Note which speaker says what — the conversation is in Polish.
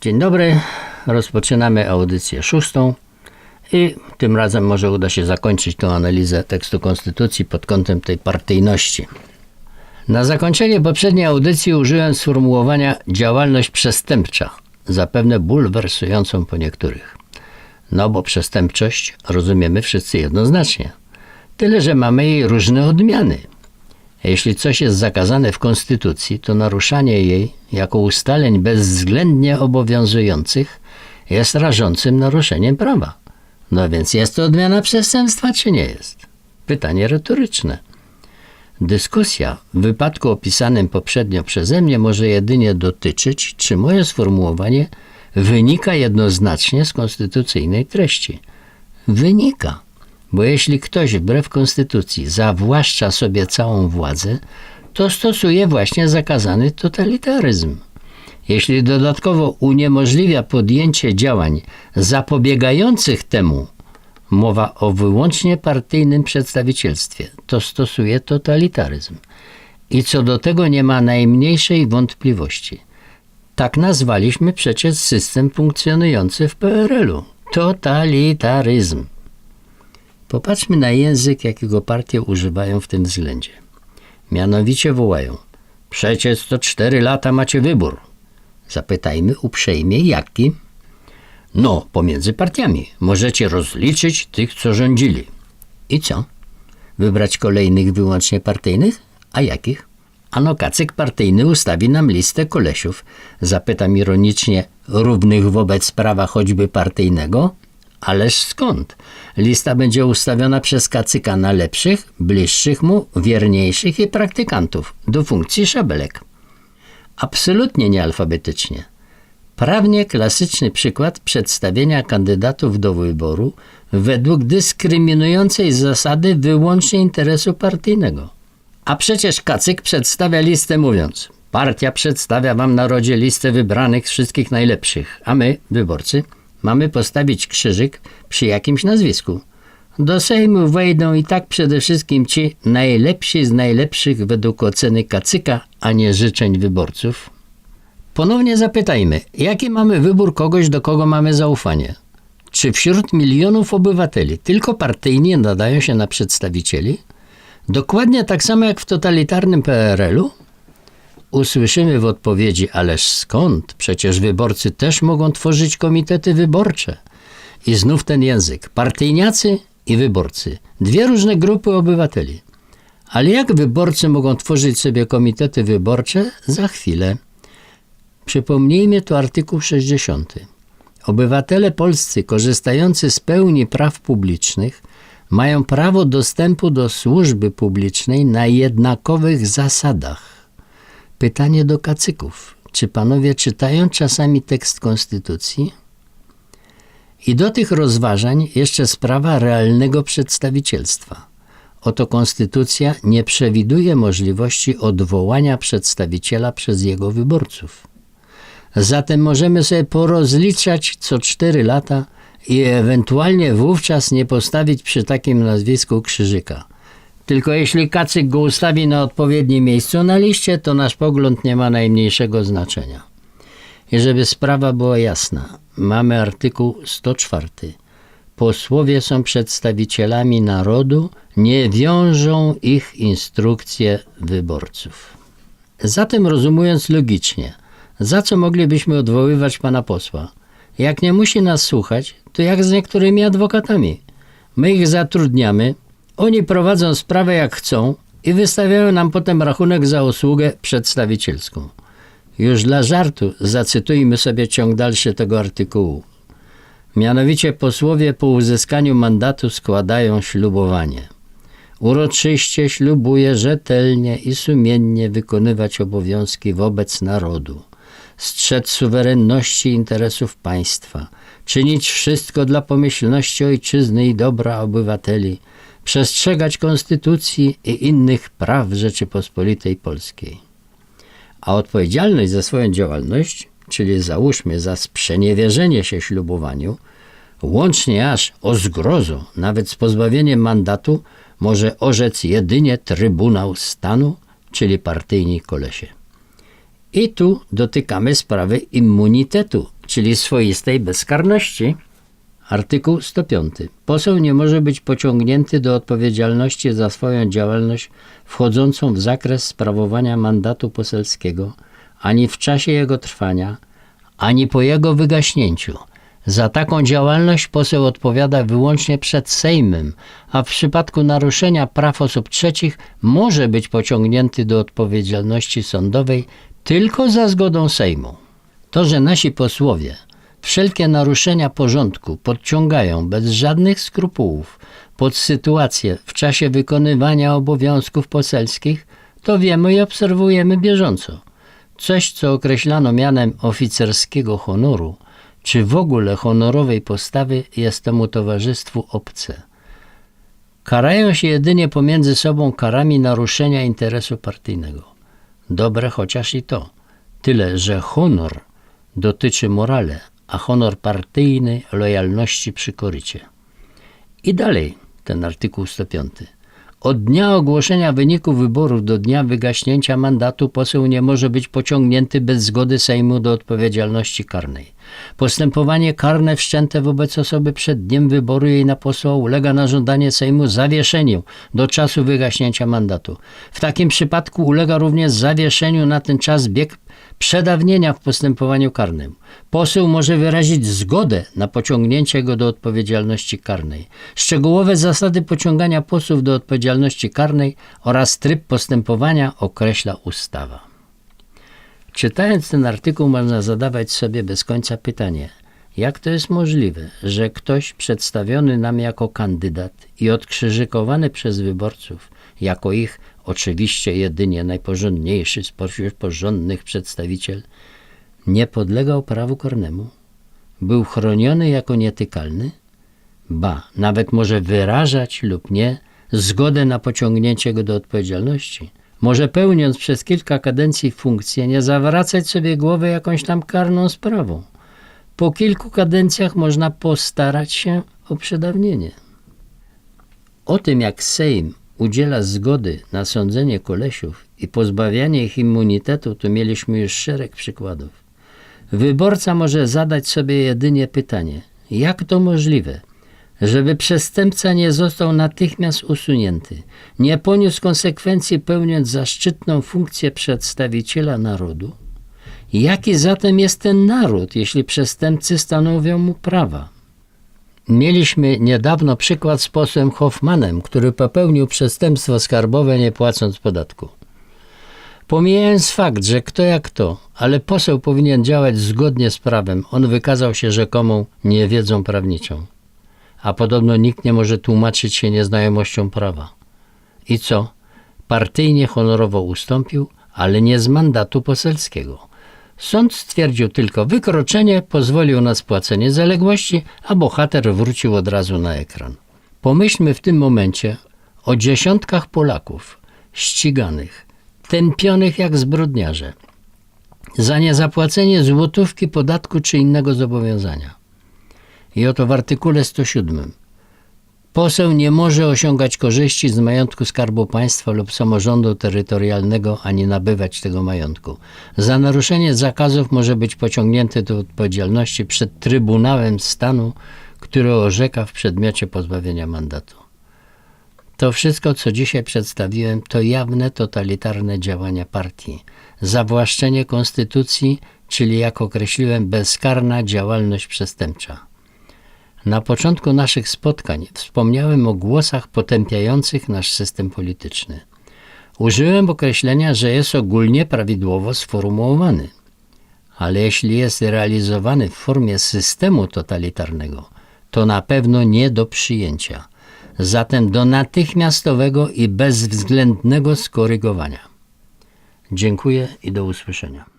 Speaker 1: Dzień dobry. Rozpoczynamy audycję szóstą i tym razem może uda się zakończyć tę analizę tekstu Konstytucji pod kątem tej partyjności. Na zakończenie poprzedniej audycji użyłem sformułowania działalność przestępcza, zapewne bulwersującą po niektórych. No bo przestępczość rozumiemy wszyscy jednoznacznie. Tyle, że mamy jej różne odmiany. Jeśli coś jest zakazane w Konstytucji, to naruszanie jej jako ustaleń bezwzględnie obowiązujących jest rażącym naruszeniem prawa. No więc jest to odmiana przestępstwa, czy nie jest? Pytanie retoryczne. Dyskusja w wypadku opisanym poprzednio przeze mnie może jedynie dotyczyć, czy moje sformułowanie wynika jednoznacznie z konstytucyjnej treści. Wynika. Bo jeśli ktoś wbrew konstytucji zawłaszcza sobie całą władzę, to stosuje właśnie zakazany totalitaryzm. Jeśli dodatkowo uniemożliwia podjęcie działań zapobiegających temu, mowa o wyłącznie partyjnym przedstawicielstwie, to stosuje totalitaryzm. I co do tego nie ma najmniejszej wątpliwości. Tak nazwaliśmy przecież system funkcjonujący w PRL-u. Totalitaryzm. Popatrzmy na język, jakiego partie używają w tym względzie. Mianowicie wołają: Przecież to cztery lata macie wybór. Zapytajmy uprzejmie, jaki? No, pomiędzy partiami. Możecie rozliczyć tych, co rządzili. I co? Wybrać kolejnych wyłącznie partyjnych? A jakich? Ano kacyk partyjny ustawi nam listę kolesiów. Zapytam ironicznie, równych wobec prawa choćby partyjnego? Ależ skąd? Lista będzie ustawiona przez kacyka na lepszych, bliższych mu, wierniejszych i praktykantów do funkcji szabelek. Absolutnie niealfabetycznie. Prawnie klasyczny przykład przedstawienia kandydatów do wyboru według dyskryminującej zasady wyłącznie interesu partyjnego. A przecież Kacyk przedstawia listę mówiąc: Partia przedstawia wam narodzie listę wybranych wszystkich najlepszych, a my, wyborcy, mamy postawić krzyżyk przy jakimś nazwisku. Do Sejmu wejdą i tak przede wszystkim ci najlepsi z najlepszych według oceny Kacyka, a nie życzeń wyborców. Ponownie zapytajmy, jaki mamy wybór kogoś, do kogo mamy zaufanie? Czy wśród milionów obywateli tylko partyjni nadają się na przedstawicieli? Dokładnie tak samo jak w totalitarnym PRL-u? Usłyszymy w odpowiedzi, ależ skąd? Przecież wyborcy też mogą tworzyć komitety wyborcze. I znów ten język. Partyjniacy i wyborcy. Dwie różne grupy obywateli. Ale jak wyborcy mogą tworzyć sobie komitety wyborcze? Za chwilę. Przypomnijmy tu artykuł 60. Obywatele polscy korzystający z pełni praw publicznych mają prawo dostępu do służby publicznej na jednakowych zasadach. Pytanie do kacyków. Czy panowie czytają czasami tekst konstytucji? I do tych rozważań jeszcze sprawa realnego przedstawicielstwa. Oto konstytucja nie przewiduje możliwości odwołania przedstawiciela przez jego wyborców. Zatem możemy sobie porozliczać co cztery lata i ewentualnie wówczas nie postawić przy takim nazwisku krzyżyka. Tylko jeśli kacyk go ustawi na odpowiednim miejscu na liście, to nasz pogląd nie ma najmniejszego znaczenia. I żeby sprawa była jasna, mamy artykuł 104. Posłowie są przedstawicielami narodu, nie wiążą ich instrukcje wyborców. Zatem rozumując logicznie, za co moglibyśmy odwoływać pana posła? Jak nie musi nas słuchać, to jak z niektórymi adwokatami. My ich zatrudniamy, oni prowadzą sprawę jak chcą i wystawiają nam potem rachunek za usługę przedstawicielską. Już dla żartu zacytujmy sobie ciąg dalszy tego artykułu. Mianowicie posłowie po uzyskaniu mandatu składają ślubowanie. Uroczyście ślubuje rzetelnie i sumiennie wykonywać obowiązki wobec narodu strzec suwerenności interesów państwa, czynić wszystko dla pomyślności ojczyzny i dobra obywateli, przestrzegać konstytucji i innych praw Rzeczypospolitej Polskiej. A odpowiedzialność za swoją działalność, czyli załóżmy za sprzeniewierzenie się ślubowaniu, łącznie aż o zgrozo, nawet z pozbawieniem mandatu, może orzec jedynie Trybunał Stanu, czyli partyjni kolesie. I tu dotykamy sprawy immunitetu, czyli swoistej bezkarności. Artykuł 105. Poseł nie może być pociągnięty do odpowiedzialności za swoją działalność wchodzącą w zakres sprawowania mandatu poselskiego, ani w czasie jego trwania, ani po jego wygaśnięciu. Za taką działalność poseł odpowiada wyłącznie przed Sejmem, a w przypadku naruszenia praw osób trzecich może być pociągnięty do odpowiedzialności sądowej tylko za zgodą Sejmu. To, że nasi posłowie wszelkie naruszenia porządku podciągają bez żadnych skrupułów pod sytuację w czasie wykonywania obowiązków poselskich, to wiemy i obserwujemy bieżąco. Coś, co określano mianem oficerskiego honoru, czy w ogóle honorowej postawy, jest temu towarzystwu obce. Karają się jedynie pomiędzy sobą karami naruszenia interesu partyjnego. Dobre chociaż i to. Tyle, że honor dotyczy morale, a honor partyjny lojalności przy korycie. I dalej ten artykuł 105. Od dnia ogłoszenia wyniku wyborów do dnia wygaśnięcia mandatu poseł nie może być pociągnięty bez zgody Sejmu do odpowiedzialności karnej. Postępowanie karne wszczęte wobec osoby przed dniem wyboru jej na posła ulega na żądanie Sejmu zawieszeniu do czasu wygaśnięcia mandatu. W takim przypadku ulega również zawieszeniu na ten czas bieg przedawnienia w postępowaniu karnym. Poseł może wyrazić zgodę na pociągnięcie go do odpowiedzialności karnej. Szczegółowe zasady pociągania posłów do odpowiedzialności karnej oraz tryb postępowania określa ustawa. Czytając ten artykuł można zadawać sobie bez końca pytanie, jak to jest możliwe, że ktoś przedstawiony nam jako kandydat i odkrzyżykowany przez wyborców, jako ich oczywiście jedynie najporządniejszy spośród porządnych przedstawiciel, nie podlegał prawu karnemu, był chroniony jako nietykalny, ba, nawet może wyrażać lub nie zgodę na pociągnięcie go do odpowiedzialności. Może pełniąc przez kilka kadencji funkcję, nie zawracać sobie głowy jakąś tam karną sprawą. Po kilku kadencjach można postarać się o przedawnienie. O tym, jak Sejm udziela zgody na sądzenie kolesiów i pozbawianie ich immunitetu, to mieliśmy już szereg przykładów. Wyborca może zadać sobie jedynie pytanie, jak to możliwe, żeby przestępca nie został natychmiast usunięty, nie poniósł konsekwencji pełniąc zaszczytną funkcję przedstawiciela narodu? Jaki zatem jest ten naród, jeśli przestępcy stanowią mu prawa? Mieliśmy niedawno przykład z posłem Hoffmanem, który popełnił przestępstwo skarbowe nie płacąc podatku. Pomijając fakt, że kto jak kto, ale poseł powinien działać zgodnie z prawem, on wykazał się rzekomą niewiedzą prawniczą. A podobno nikt nie może tłumaczyć się nieznajomością prawa. I co? Partyjnie honorowo ustąpił, ale nie z mandatu poselskiego. Sąd stwierdził tylko wykroczenie, pozwolił na spłacenie zaległości, a bohater wrócił od razu na ekran. Pomyślmy w tym momencie o dziesiątkach Polaków ściganych, tępionych jak zbrodniarze, za niezapłacenie złotówki podatku czy innego zobowiązania. I oto w artykule 107 Poseł nie może osiągać korzyści z majątku Skarbu Państwa lub samorządu terytorialnego ani nabywać tego majątku. Za naruszenie zakazów może być pociągnięty do odpowiedzialności przed Trybunałem Stanu, który orzeka w przedmiocie pozbawienia mandatu. To wszystko, co dzisiaj przedstawiłem, to jawne totalitarne działania partii, zawłaszczenie konstytucji, czyli jak określiłem, bezkarna działalność przestępcza. Na początku naszych spotkań wspomniałem o głosach potępiających nasz system polityczny. Użyłem określenia, że jest ogólnie prawidłowo sformułowany. Ale jeśli jest realizowany w formie systemu totalitarnego, to na pewno nie do przyjęcia. Zatem do natychmiastowego i bezwzględnego skorygowania. Dziękuję i do usłyszenia.